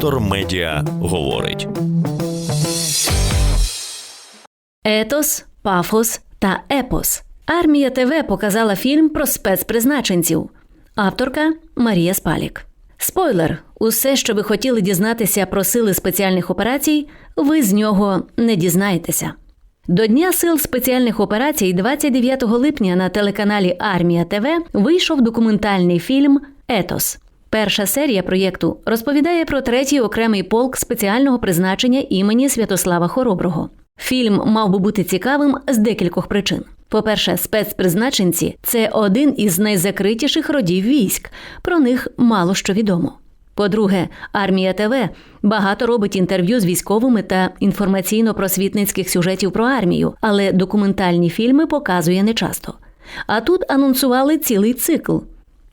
Вектор Медіа говорить. Етос, пафос та епос. Армія ТВ показала фільм про спецпризначенців. Авторка Марія Спалік. Спойлер: усе, що ви хотіли дізнатися про сили спеціальних операцій, ви з нього не дізнаєтеся. До Дня сил спеціальних операцій 29 липня на телеканалі Армія ТВ вийшов документальний фільм Етос. Перша серія проєкту розповідає про третій окремий полк спеціального призначення імені Святослава Хороброго. Фільм мав би бути цікавим з декількох причин. По-перше, спецпризначенці це один із найзакритіших родів військ. Про них мало що відомо. По-друге, армія ТВ багато робить інтерв'ю з військовими та інформаційно-просвітницьких сюжетів про армію, але документальні фільми показує нечасто. А тут анонсували цілий цикл.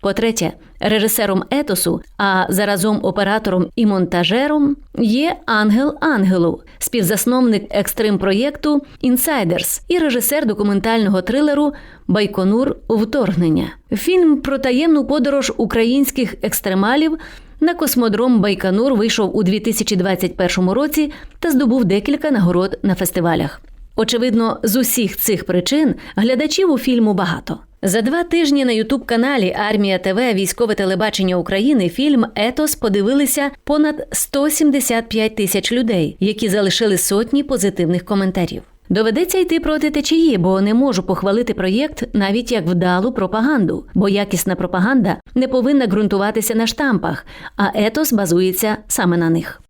По-третє, режисером етосу, а заразом оператором і монтажером є Ангел Ангелу, співзасновник екстрим проєкту Інсайдерс і режисер документального трилеру Байконур Вторгнення. Фільм про таємну подорож українських екстремалів на космодром Байконур вийшов у 2021 році та здобув декілька нагород на фестивалях. Очевидно, з усіх цих причин глядачів у фільму багато. За два тижні на Ютуб-каналі Армія ТВ Військове телебачення України фільм Етос подивилися понад 175 тисяч людей, які залишили сотні позитивних коментарів. Доведеться йти проти течії, бо не можу похвалити проєкт навіть як вдалу пропаганду, бо якісна пропаганда не повинна ґрунтуватися на штампах, а етос базується саме на них.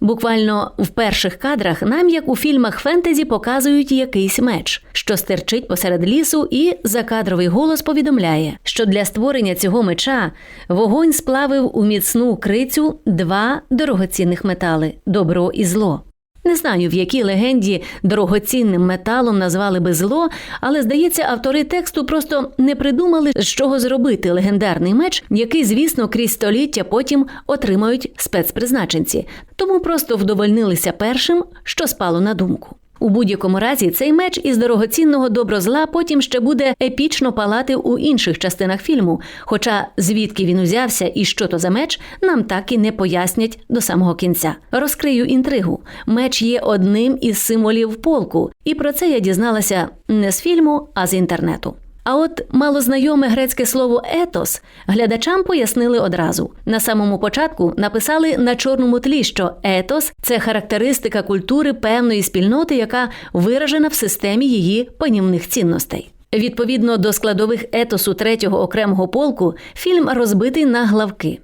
Буквально в перших кадрах нам, як у фільмах фентезі, показують якийсь меч, що стерчить посеред лісу, і закадровий голос повідомляє, що для створення цього меча вогонь сплавив у міцну крицю два дорогоцінних метали добро і зло. Не знаю, в якій легенді дорогоцінним металом назвали би зло, але здається, автори тексту просто не придумали, з чого зробити легендарний меч, який, звісно, крізь століття потім отримають спецпризначенці, тому просто вдовольнилися першим, що спало на думку. У будь-якому разі цей меч із дорогоцінного доброзла потім ще буде епічно палати у інших частинах фільму. Хоча звідки він узявся і що то за меч, нам так і не пояснять до самого кінця. Розкрию інтригу. Меч є одним із символів полку, і про це я дізналася не з фільму, а з інтернету. А от малознайоме грецьке слово етос глядачам пояснили одразу. На самому початку написали на чорному тлі, що етос це характеристика культури певної спільноти, яка виражена в системі її панівних цінностей. Відповідно до складових етосу третього окремого полку, фільм розбитий на главки.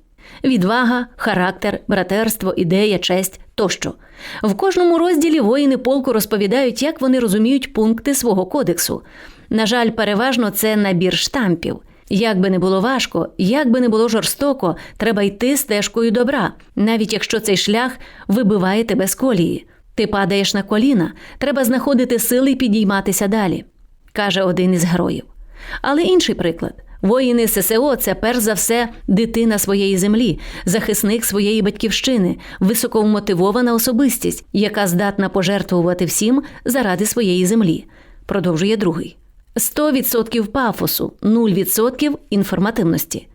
Відвага, характер, братерство, ідея, честь тощо. В кожному розділі воїни полку розповідають, як вони розуміють пункти свого кодексу. На жаль, переважно це набір штампів. Як би не було важко, як би не було жорстоко, треба йти стежкою добра, навіть якщо цей шлях вибиває тебе з колії. Ти падаєш на коліна, треба знаходити сили і підійматися далі, каже один із героїв. Але інший приклад. Воїни ССО це перш за все дитина своєї землі, захисник своєї батьківщини, високовмотивована особистість, яка здатна пожертвувати всім заради своєї землі, продовжує другий. 100% пафосу, 0% інформативності.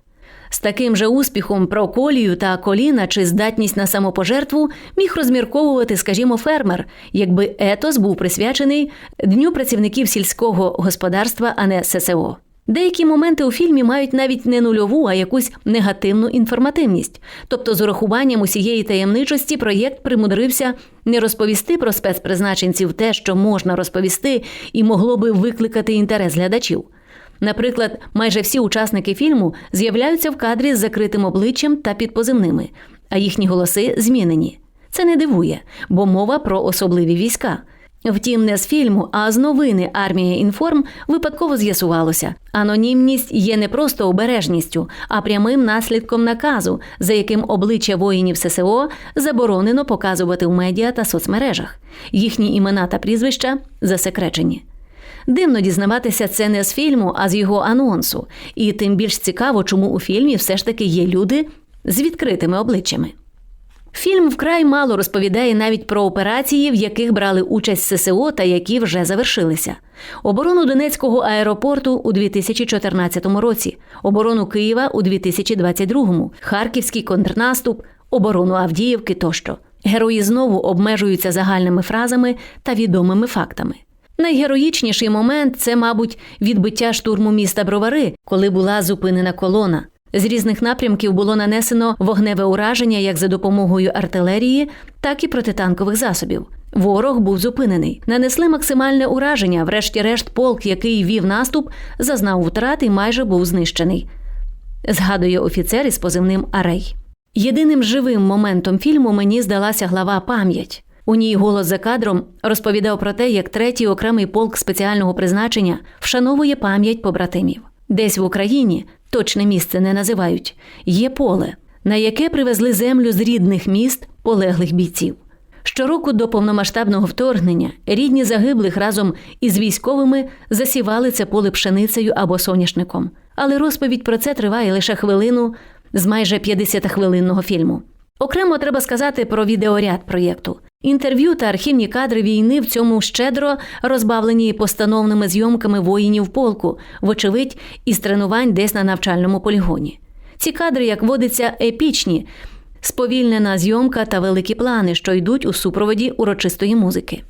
З таким же успіхом про колію та коліна чи здатність на самопожертву міг розмірковувати, скажімо, фермер, якби етос був присвячений Дню працівників сільського господарства, а не ССО. Деякі моменти у фільмі мають навіть не нульову, а якусь негативну інформативність. Тобто, з урахуванням усієї таємничості проєкт примудрився не розповісти про спецпризначенців те, що можна розповісти, і могло би викликати інтерес глядачів. Наприклад, майже всі учасники фільму з'являються в кадрі з закритим обличчям та підпоземними, а їхні голоси змінені. Це не дивує, бо мова про особливі війська. Втім, не з фільму, а з новини Армія інформ випадково з'ясувалося. Анонімність є не просто обережністю, а прямим наслідком наказу, за яким обличчя воїнів ССО заборонено показувати в медіа та соцмережах. Їхні імена та прізвища засекречені. Дивно дізнаватися це не з фільму, а з його анонсу. І тим більш цікаво, чому у фільмі все ж таки є люди з відкритими обличчями. Фільм вкрай мало розповідає навіть про операції, в яких брали участь ССО та які вже завершилися: оборону Донецького аеропорту у 2014 році, оборону Києва у 2022, Харківський контрнаступ, оборону Авдіївки тощо. Герої знову обмежуються загальними фразами та відомими фактами. Найгероїчніший момент це, мабуть, відбиття штурму міста Бровари, коли була зупинена колона. З різних напрямків було нанесено вогневе ураження як за допомогою артилерії, так і протитанкових засобів. Ворог був зупинений. Нанесли максимальне ураження. Врешті-решт, полк, який вів наступ, зазнав втрат і майже був знищений. Згадує офіцер із позивним Арей. Єдиним живим моментом фільму мені здалася глава Пам'ять. У ній голос за кадром розповідав про те, як третій окремий полк спеціального призначення вшановує пам'ять побратимів. Десь в Україні точне місце не називають. Є поле, на яке привезли землю з рідних міст полеглих бійців. Щороку до повномасштабного вторгнення рідні загиблих разом із військовими засівали це поле пшеницею або соняшником. Але розповідь про це триває лише хвилину з майже 50-хвилинного фільму. Окремо треба сказати про відеоряд проєкту. Інтерв'ю та архівні кадри війни в цьому щедро розбавлені постановними зйомками воїнів полку, вочевидь, із тренувань десь на навчальному полігоні. Ці кадри, як водиться, епічні, сповільнена зйомка та великі плани, що йдуть у супроводі урочистої музики.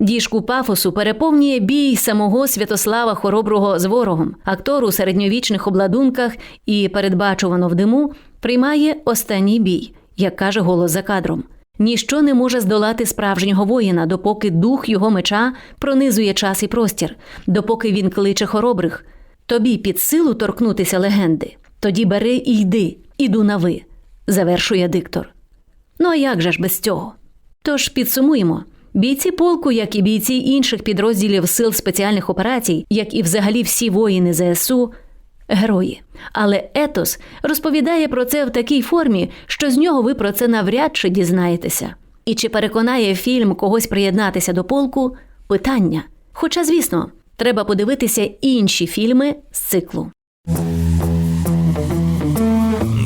Діжку пафосу переповнює бій самого Святослава Хороброго з ворогом. Актор у середньовічних обладунках і передбачувано в диму приймає останній бій, як каже голос за кадром. Ніщо не може здолати справжнього воїна, допоки дух його меча пронизує час і простір, допоки він кличе хоробрих. Тобі під силу торкнутися легенди. Тоді бери і йди, іду на ви, завершує диктор. Ну а як же ж без цього? Тож підсумуємо. Бійці полку, як і бійці інших підрозділів сил спеціальних операцій, як і взагалі всі воїни ЗСУ, герої. Але етос розповідає про це в такій формі, що з нього ви про це навряд чи дізнаєтеся. І чи переконає фільм когось приєднатися до полку питання. Хоча, звісно, треба подивитися інші фільми з циклу.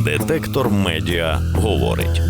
Детектор медіа говорить.